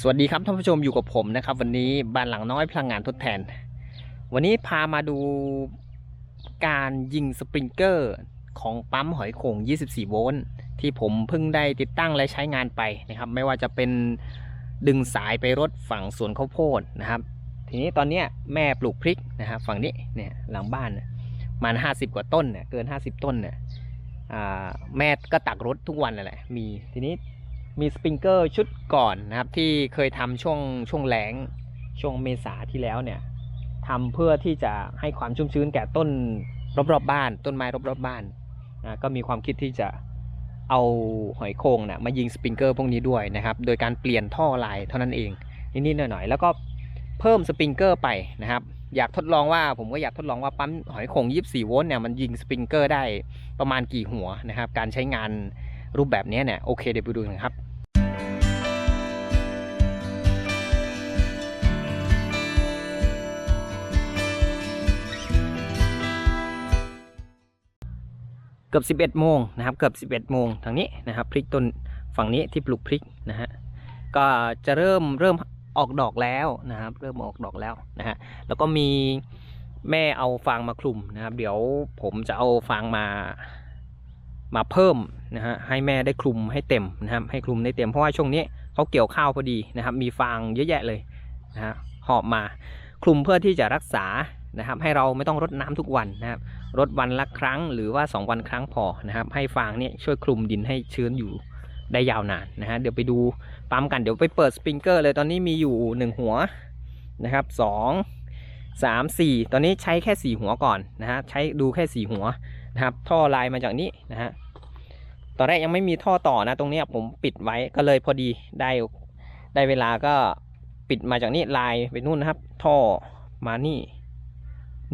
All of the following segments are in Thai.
สวัสดีครับท่านผู้ชมอยู่กับผมนะครับ วันนี้บ้านหลังน้อยพลังงานทดแทน วันนี้พามาดูการยิงสปริงเกอร์ของปั๊มหอยโข่ง 24 โวลต์ที่ผมเพิ่งได้ติดตั้งและใช้งานไปนะครับ ไม่ว่าจะเป็นดึงสายไปรถฝั่งสวนข้าวโพดนะครับ ทีนี้ตอนนี้แม่ปลูกพริกนะครับฝั่งนี้เนี่ยหลังบ้านน่ะมัน50กว่าต้นเนี่ยเกิน 50 ต้นเนี่ยแม่ก็ตักรถทุกวันนั่นแหละมีทีนี้ มีสปริงเกอร์ชุดก่อนนะครับที่เคยทำช่วงช่วงแล้งช่วงเมษาที่แล้วเนี่ยทำเพื่อที่จะให้ความชุ่มชื้นแก่ต้นรอบๆบบ้าน ต้นไม้รอบๆบบ้านนะก็มีความคิดที่จะเอาหอยโข่งนะมายิงสปริงเกอร์พวกนี้ด้วยนะครับ โดยการเปลี่ยนท่อลายเท่านั้นเองนิดๆหน่อยๆแล้วก็เพิ่มสปริงเกอร์ไปนะครับ อยากทดลองว่าผมก็อยากทดลองว่าปั๊มหอยโข่ง24โวลต์เนี่ยมันยิงสปริงเกอร์ได้ประมาณกี่หัวนะครับ การใช้งานรูปแบบนี้เนี่ยโอเคเดี๋ยวไปดูกันครับ เกือบ 11 โมงนะครับ เกือบ 11 โมงทางนี้นะครับ พริกต้นฝั่งนี้ที่ปลูกพริกนะฮะ ก็จะเริ่มเริ่มออกดอกแล้วนะครับ เริ่มออกดอกแล้วนะฮะ แล้วก็มีแม่เอาฟางมาคลุมนะครับ เดี๋ยวผมจะเอาฟางมามาเพิ่มนะฮะ ให้แม่ได้คลุมให้เต็มนะครับ ให้คลุมได้เต็มเพราะว่าช่วงนี้เขาเกี่ยวข้าวพอดีนะครับ มีฟางเยอะแยะเลยนะฮะหอบมาคลุมเพื่อที่จะรักษา นะครับ ให้เราไม่ต้องรดน้ำทุกวันนะครับรดวันละครั้งหรือว่า 2 วันครั้งพอนะครับ ให้ฟางเนี่ยช่วยคลุมดินให้ชื้นอยู่ได้ยาวนานนะฮะเดี๋ยวไปดูปั๊มกันเดี๋ยวไปเปิดสปริงเกอร์เลยตอนนี้มีอยู่ 1 หัวนะครับ2 3 4 ตอนนี้ใช้แค่ 4 หัวก่อนนะฮะใช้ดูแค่ 4 หัวนะครับ ท่อลายมาจากนี้นะฮะตอนแรกยังไม่มีท่อต่อนะตรงนี้ผมปิดไว้ก็เลยพอดีได้ได้เวลาก็ปิดมาจากนี้ลายไปนู่นนะครับ ท่อมานี่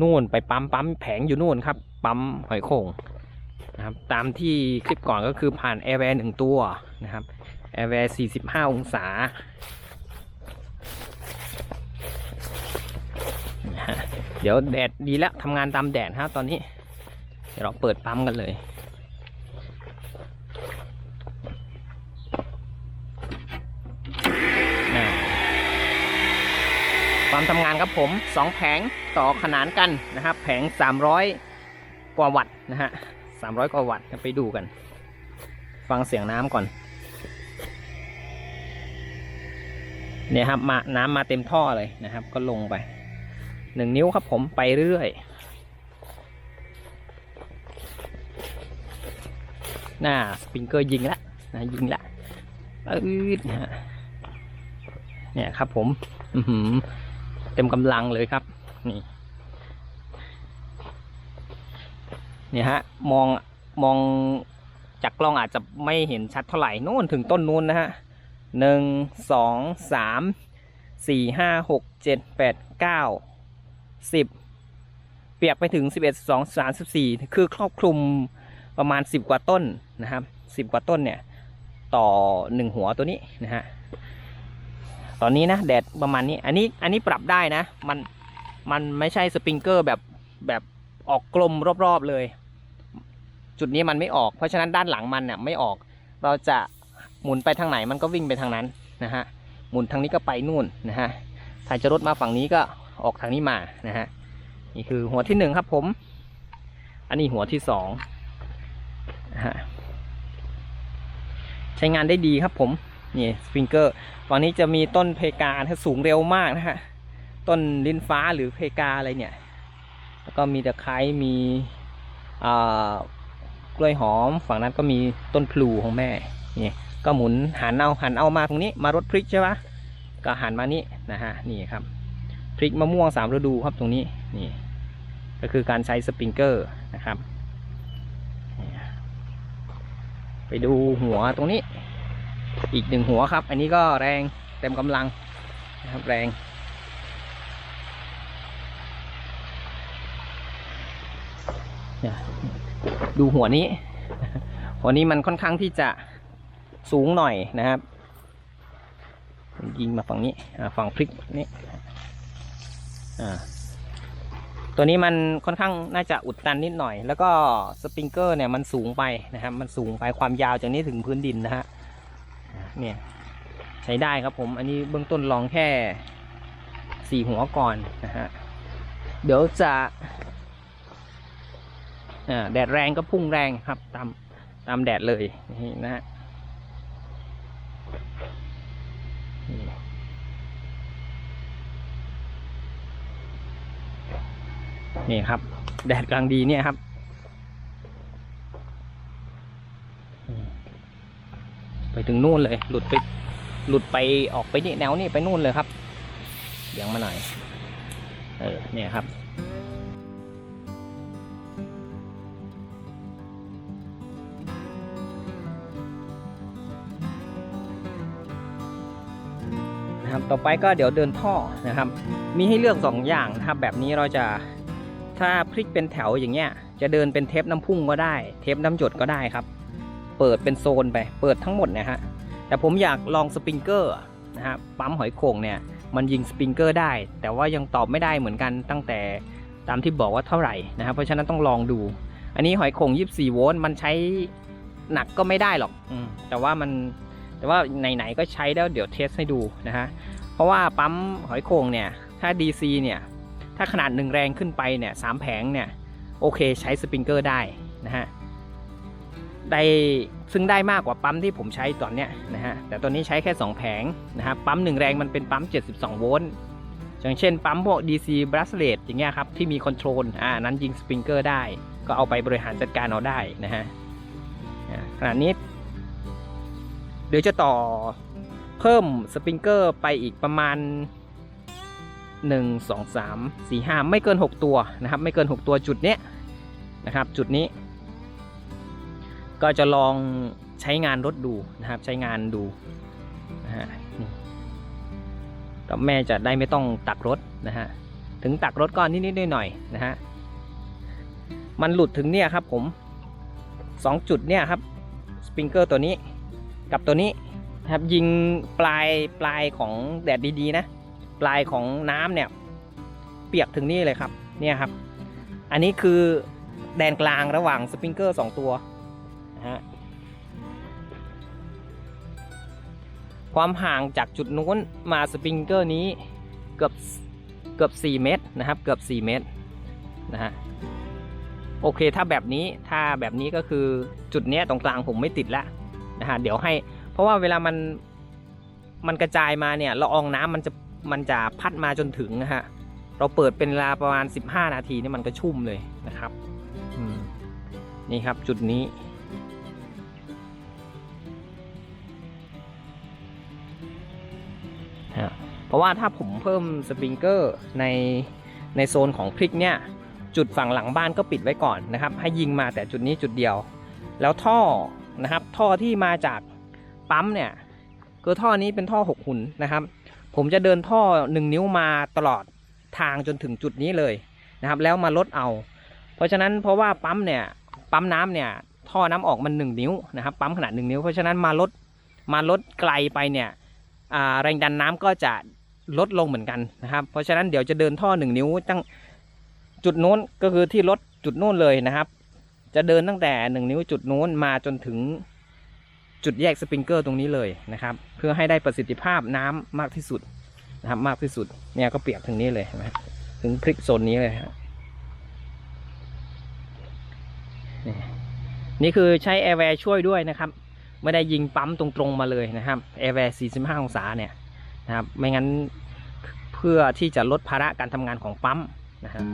นู่นไปปั๊มปั๊มแผงอยู่นู่นครับ ปั๊มหอยโข่งนะครับตามที่คลิปก่อนก็คือผ่านแอร์แวร์หนึ่งตัวนะครับแอร์แวร์สี่สิบห้าองศาเดี๋ยวแดดดีแล้วทำงานตามแดดฮะตอนนี้ เดี๋ยวเราเปิดปั๊มกันเลย ความทำงานครับผม 2 แผงต่อขนานกันนะครับแผง 300 กว่าวัตต์นะฮะ300 กว่าวัตต์ไปดูกัน ฟังเสียงน้ำก่อน เนี่ยครับมาน้ำมาเต็มท่อเลยนะครับ ก็ลงไป 1 นิ้วครับผมไปเรื่อยหน้าสปริงเกอร์ยิงละนะยิงละอืดนะฮะเนี่ยครับผม อือหือ เต็มกำลังเลยครับ นี่เนี่ยฮะ มองมองจากกล้องอาจจะไม่เห็นชัดเท่าไหร่นู่นถึงต้นนู้นนะฮะหนึ่งสองสามสี่ห้าหกเจ็ดแปดเก้าสิบเปียกไปถึงสิบเอ็ดสองสามสิบสี่คือครอบคลุมประมาณสิบกว่าต้นนะครับสิบกว่าต้นเนี่ย ต่อหนึ่งหัวตัวนี้นะฮะ อนนี้นะแดดประมาณนี้ อันนี้อันนี้ปรับได้นะ มันมันไม่ใช่สปริงเกอร์แบบแบบออกกลมรอบๆเลย จุดนี้มันไม่ออก เพราะฉะนั้นด้านหลังมันเนี่ยไม่ออก เราจะหมุนไปทางไหนมันก็วิ่งไปทางนั้นนะฮะ หมุนทางนี้ก็ไปนู่นนะฮะ ถ้าจะรถมาฝั่งนี้ก็ออกทางนี้มานะฮะ นี่คือหัวที่หนึ่งครับผม อันนี้หัวที่สองนะฮะ ใช้งานได้ดีครับผม นี่สปริงเกอร์ฝั่งนี้จะมีต้นเพกาที่สูงเร็วมากนะฮะต้นลิ้นฟ้าหรือเพกาอะไรเนี่ย แล้วก็มีตะไคร้มีกล้วยหอม ฝั่งนั้นก็มีต้นพลูของแม่นี่ก็หมุนหันเอาหันเอามาตรงนี้มารดพริกใช่ปะก็หันมานี่นะฮะนี่ครับพริกมะม่วงสามฤดูครับตรงนี้นี่ก็คือการใช้สปริงเกอร์นะครับ ไปดูหัวตรงนี้ อีกหนึ่งหัวครับ อันนี้ก็แรงเต็มกำลังนะครับแรงดูหัวนี้ หัวนี้มันค่อนข้างที่จะสูงหน่อยนะครับ ยิงมาฝั่งนี้ฝั่งพลิกนี่ตัวนี้มันค่อนข้างน่าจะอุดตันนิดหน่อย แล้วก็สปริงเกอร์เนี่ยมันสูงไปนะครับ มันสูงไปความยาวจากนี้ถึงพื้นดินนะฮะ เนี่ยใช้ได้ครับผม อันนี้เบื้องต้นลองแค่สี่หัวก่อนนะฮะ เดี๋ยวจะอ่าแดดแรงก็พุ่งแรงครับ ตามตามแดดเลยนี่นะฮะนี่ครับ แดดกลางดีเนี่ยครับ ไปถึงนู่นเลย หลุดไป หลุดไปออกไปนี่แนวนี่ไปนู่นเลยครับเดี๋ยวมาหน่อย เออ เนี่ยครับนะครับต่อไปก็เดี๋ยวเดินท่อนะครับ มีให้เลือกสองอย่างนะครับแบบนี้เราจะถ้าพลิกเป็นแถวอย่างเงี้ย จะเดินเป็นเทปน้ำพุ่งก็ได้ เทปน้ำหยดก็ได้ครับ เปิดเป็นโซนไป เปิดทั้งหมดนะฮะ แต่ผมอยากลองสปริงเกอร์นะฮะ ปั๊มหอยโข่งเนี่ย มันยิงสปริงเกอร์ได้ แต่ว่ายังตอบไม่ได้เหมือนกันตั้งแต่ตามที่บอกว่าเท่าไหร่นะครับ เพราะฉะนั้นต้องลองดู อันนี้หอยโข่ง 24 โวลต์ มันใช้หนักก็ไม่ได้หรอกอแต่ว่ามัน แต่ว่าไหนๆก็ใช้แล้วเดี๋ยวเทสให้ดูนะฮะ เพราะว่าปั๊มหอยโข่งเนี่ย ถ้า DC เนี่ย ถ้าขนาดหนึ่งแรงขึ้นไปเนี่ยสามแผงเนี่ย โอเคใช้สปริงเกอร์ได้นะฮะ ได้ซึ่งได้มากกว่าปั๊มที่ผมใช้ตอนเนี้ยนะฮะแต่ตอนนี้ใช้แค่ 2 แผงนะครับปั๊ม 1 แรงมันเป็นปั๊ม 72 โวลต์อย่างเช่นปั๊มพวก DC bracelet อย่างเงี้ยครับที่มีคอนโทรลอ่านั้นยิงสปริงเกอร์ได้ ก็เอาไปบริหารจัดการเอาได้นะฮะอ่าขณะนี้ เดี๋ยวจะต่อเพิ่มสปริงเกอร์ไปอีกประมาณ 1 2 3 4 5 ไม่เกิน 6 ตัวนะครับ ไม่เกิน 6 ตัวจุดเนี้ยนะครับ จุดนี้ ก็จะลองใช้งานรถดูนะครับ ใช้งานดูนะฮะนี่กับแม่จะได้ไม่ต้องตักรถนะฮะถึงตักรถก็นิดๆหน่อยๆนะฮะมันหลุดถึงเนี่ยครับผมสองจุดเนี่ยครับสปริงเกอร์ตัวนี้กับตัวนี้นะครับยิงปลายปลายของแดดดีๆนะปลายของน้ำเนี่ยเปียกถึงนี่เลยครับเนี่ยครับ อันนี้คือแดนกลางระหว่างสปริงเกอร์สองตัว ฮะ ความห่างจากจุดนู้นมาสปริงเกอร์นี้เกือบเกือบ 4 เมตรนะครับ เกือบ 4 เมตรนะฮะโอเค ถ้าแบบนี้ถ้าแบบนี้ก็คือจุดเนี้ยตรงกลางผมไม่ติดละนะฮะเดี๋ยวให้ เพราะว่าเวลามันมันกระจายมาเนี่ยละอองน้ำมันจะมันจะพัดมาจนถึงนะฮะเราเปิดเป็นเวลาประมาณ 15 นาทีนี่มันก็ชุ่มเลยนะครับนี่ครับจุดนี้ ราะว่าถ้าผมเพิ่มสปริงเกอร์ในในโซนของพริกเนี่ยจุดฝั่งหลังบ้านก็ปิดไว้ก่อนนะครับ ให้ยิงมาแต่จุดนี้จุดเดียว แล้วท่อนะครับ ท่อที่มาจากปั๊มเนี่ยคือท่อนี้เป็นท่อหกหุ่นนะครับ ผมจะเดินท่อ 1 นิ้วมาตลอดทางจนถึงจุดนี้เลยนะครับ แล้วมาลดเอา เพราะฉะนั้นเพราะว่าปั๊มเนี่ยปั๊มน้ำเนี่ยท่อน้ำออกมัน 1 นิ้วนะครับปั๊มขนาด 1 นิ้ว เพราะฉะนั้นมาลดมาลดไกลไปเนี่ยแรงดันน้ำก็จะ ลดลงเหมือนกันนะครับ เพราะฉะนั้นเดี๋ยวจะเดินท่อ 1 นิ้วตั้งจุดโน้นก็คือที่ลดจุดโน้นเลยนะครับ จะเดินตั้งแต่ 1 นิ้วจุดโน้นมาจนถึงจุดแยกสปริงเกอร์ตรงนี้เลยนะครับ เพื่อให้ได้ประสิทธิภาพน้ำมากที่สุดนะครับมากที่สุดเนี่ยก็เปียกถึงนี้เลยนไหมถึงพลิกโซนนี้เลยครับนี่นี่คือใช้แอร์แวร์ช่วยด้วยนะครับ ไม่ได้ยิงปั๊มตรงๆมาเลยนะครับแอร์แวร์45 องศาเนี่ย นะครับ ไม่งั้นเพื่อที่จะลดภาระการทำงานของปั๊มนะครับ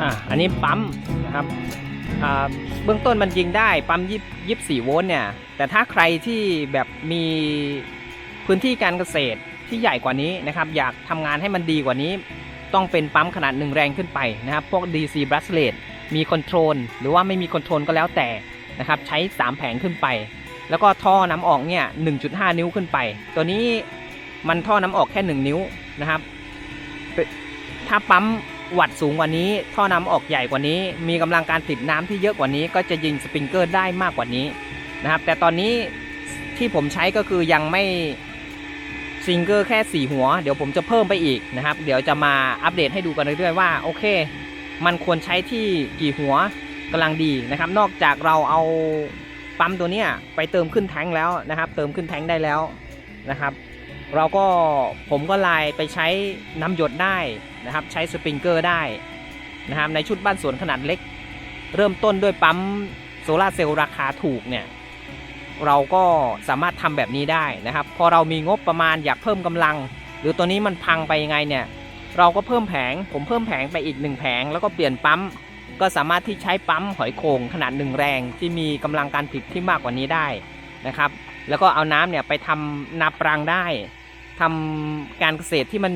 อะอันนี้ปั๊มนะครับอ่าเบื้องต้นมันยิงได้ปั๊มยี่ยี่สี่โวลต์เนี่ย แต่ถ้าใครที่แบบมี พื้นที่การเกษตรที่ใหญ่กว่านี้นะครับอยากทำงานให้มันดีกว่านี้ ต้องเป็นปั๊มขนาดหนึ่งแรงขึ้นไปนะครับพวก DC b r a s l e t มีคอนโทรลหรือว่าไม่มีคอนโทรลก็แล้วแต่นะครับใช้ 3 แผงขึ้นไป แล้วก็ท่อน้ำออกเนี่ย 1.5 นิ้วขึ้นไป ตัวนี้มันท่อน้ำออกแค่ 1 นิ้วนะครับ ถ้าปั๊มวัดสูงกว่านี้ ท่อน้ำออกใหญ่กว่านี้ มีกำลังการติดน้ำที่เยอะกว่านี้ ก็จะยิงสปริงเกอร์ได้มากกว่านี้นะครับ แต่ตอนนี้ที่ผมใช้ก็คือยังไม่ ซิงเกอร์แค่ 4 หัว เดี๋ยวผมจะเพิ่มไปอีกนะครับ เดี๋ยวจะมาอัปเดตให้ดูกันเรื่อยๆว่าโอเค มันควรใช้ที่กี่หัวกำลังดีนะครับ นอกจากเราเอาปั๊มตัวเนี้ยไปเติมขึ้นแท้งแล้วนะครับ เติมขึ้นแท้งได้แล้วนะครับ เราก็ผมก็ไลน์ไปใช้น้ำหยดได้นะครับ ใช้สปริงเกอร์ได้นะครับในชุดบ้านสวนขนาดเล็ก เริ่มต้นด้วยปั๊มโซลาเซลล์ราคาถูกเนี่ย เราก็สามารถทำแบบนี้ได้นะครับ พอเรามีงบประมาณอยากเพิ่มกำลัง หรือตัวนี้มันพังไปยังไงเนี่ยเราก็เพิ่มแผง ผมเพิ่มแผงไปอีกหนึ่งแผงแล้วก็เปลี่ยนปั๊มก็สามารถที่ใช้ปั๊มหอยโข่งขนาดหนึ่งแรงที่มีกำลังการผลิตที่มากกว่านี้ได้นะครับ แล้วก็เอาน้ำเนี่ยไปทำนาปรังได้ทำการเกษตรที่มัน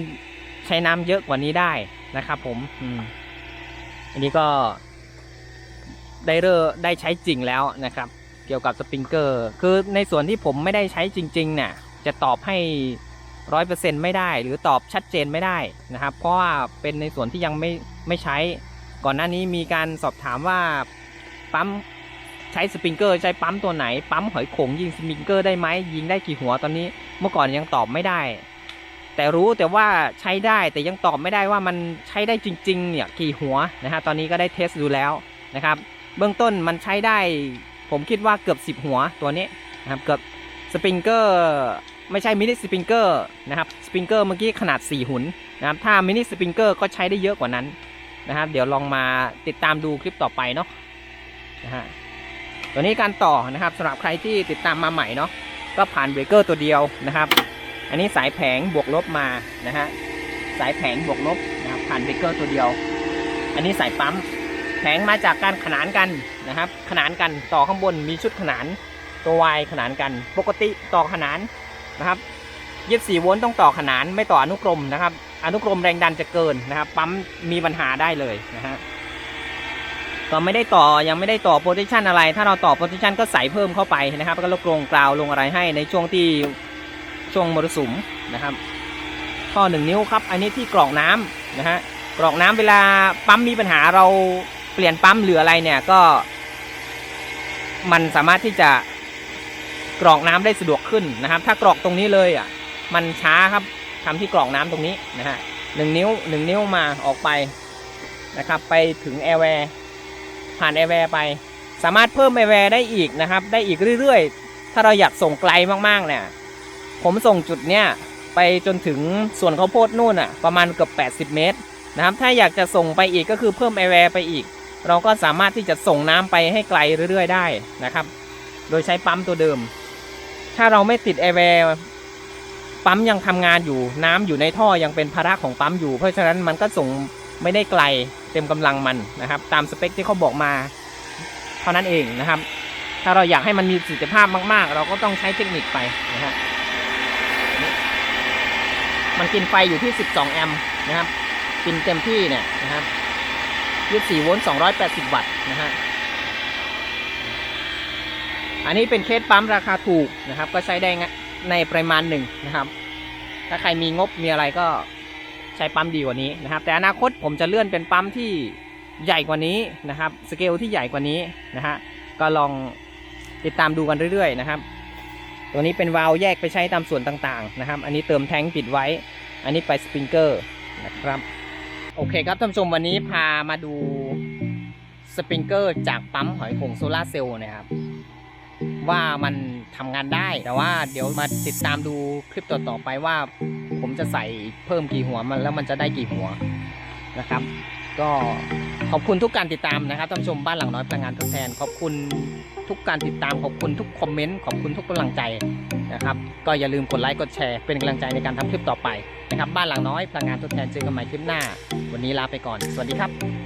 ใช้น้ำเยอะกว่านี้ได้นะครับผมอืมอันนี้ก็ได้เริ่ได้ใช้จริงแล้วนะครับ เกี่ยวกับสปริงเกอร์ คือในส่วนที่ผมไม่ได้ใช้จริงๆเนี่ยจะตอบให้ร้อยเปอร์เซ็นต์ไม่ได้ หรือตอบชัดเจนไม่ได้นะครับ เพราะว่าเป็นในส่วนที่ยังไม่ไม่ใช้ ก่อนหน้านี้มีการสอบถามว่าปั๊มใช้สปริงเกอร์ใช้ปั๊มตัวไหน ปั๊มหอยโขงยิงสปริงเกอร์ได้ไหมยิงได้กี่หัวตอนนี้เมื่อก่อนยังตอบไม่ได้ แต่รู้แต่ว่าใช้ได้แต่ยังตอบไม่ได้ว่ามันใช้ได้จริง ๆ เนี่ยกี่หัวนะฮะตอนนี้ก็ได้เทสดูแล้วนะครับ เบื้องต้นมันใช้ได้ ผมคิดว่าเกือบ 10 หัวตัวนี้นะครับเกือบสปริงเกอร์ไม่ใช่มินิสปริงเกอร์นะครับสปริงเกอร์เมื่อกี้ขนาด 4 หุนนะครับถ้ามินิสปริงเกอร์ก็ใช้ได้เยอะกว่านั้นนะครับเดี๋ยวลองมาติดตามดูคลิปต่อไปเนาะนะฮะตัวนี้การต่อนะครับสำหรับใครที่ติดตามมาใหม่เนาะก็ผ่านเบรกเกอร์ตัวเดียวนะครับ อันนี้สายแผงบวกลบมานะฮะสายแผงบวกลบนะครับผ่านเบรกเกอร์ตัวเดียว อันนี้สายปั๊ม แผงมาจากการขนานกันนะครับ ขนานกันต่อข้างบนมีชุดขนานตัว Y ขนานกัน ปกติต่อขนานนะครับ24โวลต์ต้องต่อขนานไม่ต่ออนุกรมนะครับ อนุกรมแรงดันจะเกินนะครับ ปั๊มมีปัญหาได้เลยนะฮะก็ไม่ได้ต่อยังไม่ได้ต่อโพซิชันอะไร ถ้าเราต่อโพซิชันก็ใส่เพิ่มเข้าไปนะครับแล้วก็ลกลงกราวลงอะไรให้ในช่วงที่ช่วงมรสุมนะครับข้อหนึ่งนิ้วครับ อันนี้ที่กรอกน้ำนะฮะกรอกน้ำเวลาปั๊มมีปัญหาเรา เปลี่ยนปั๊มหรืออะไรเนี่ยก็ มันสามารถที่จะกรอกน้ำได้สะดวกขึ้นนะครับ ถ้ากรอกตรงนี้เลยอะ มันช้าครับทำที่กรอกน้ำตรงนี้นะฮะหนึ่งนิ้วหนึ่งนิ้วมาออกไปนะครับ ไปถึงแอร์แวร์ผ่านแอร์แวร์ไป สามารถเพิ่มแอร์แวร์ได้อีกนะครับ ได้อีกเรื่อยๆ ถ้าเราอยากส่งไกลมากๆ เนี่ย ผมส่งจุดเนี้ยไปจนถึงส่วนข้าวโพดนู่นอะ ประมาณเกือบ80 เมตรนะครับ ถ้าอยากจะส่งไปอีกก็คือเพิ่มแอร์แวร์ไปอีก เราก็สามารถที่จะส่งน้ำไปให้ไกลเรื่อยๆได้นะครับ โดยใช้ปั๊มตัวเดิม ถ้าเราไม่ติดแอร์แวร์ปั๊มยังทำงานอยู่ น้ำอยู่ในท่อยังเป็นภาระของปั๊มอยู่ เพราะฉะนั้นมันก็ส่งไม่ได้ไกลเต็มกำลังมันนะครับ ตามสเปคที่เขาบอกมาเท่านั้นเองนะครับ ถ้าเราอยากให้มันมีประสิทธิภาพมาก ๆ เราก็ต้องใช้เทคนิคไปนะฮะมันกินไฟอยู่ที่ 12 แอมป์นะครับ กินเต็มที่เนี่ยนะครับ 24โวลต์280 วัตต์นะฮะ อันนี้เป็นเคสปั๊มราคาถูกนะครับ ก็ใช้ได้ในปริมาณหนึ่งนะครับ ถ้าใครมีงบมีอะไรก็ใช้ปั๊มดีกว่านี้นะครับ แต่อนาคตผมจะเลื่อนเป็นปั๊มที่ใหญ่กว่านี้นะครับ สเกลที่ใหญ่กว่านี้นะฮะ ก็ลองติดตามดูกันเรื่อยๆนะครับ ตัวนี้เป็นวาล์วแยกไปใช้ตามส่วนต่างๆนะครับ อันนี้เติมแทงปิดไว้ อันนี้ไปสปริงเกอร์นะครับ โอเคครับท่านผู้ชมวันนี้พามาดูสปริงเกอร์จากปั๊มหอยโขงโซลาเซลล์นะครับ ว่ามันทำงานได้แต่ว่าเดี๋ยวมาติดตามดูคลิปต่อๆไปว่า ผมจะใส่เพิ่มกี่หัวมันแล้วมันจะได้กี่หัวนะครับ ก็ขอบคุณทุกการติดตามนะครับท่านผู้ชมบ้านหลังน้อยพลังงานทดแทน ขอบคุณทุกการติดตามขอบคุณทุกคอมเมนต์ขอบคุณทุกกำลังใจนะครับ ก็อย่าลืมกดไลค์กดแชร์เป็นกำลังใจในการทำคลิปต่อไป นะครับบ้านหลังน้อยพลังงานทดแทนเจอกันใหม่คลิปหน้า วันนี้ลาไปก่อน สวัสดีครับ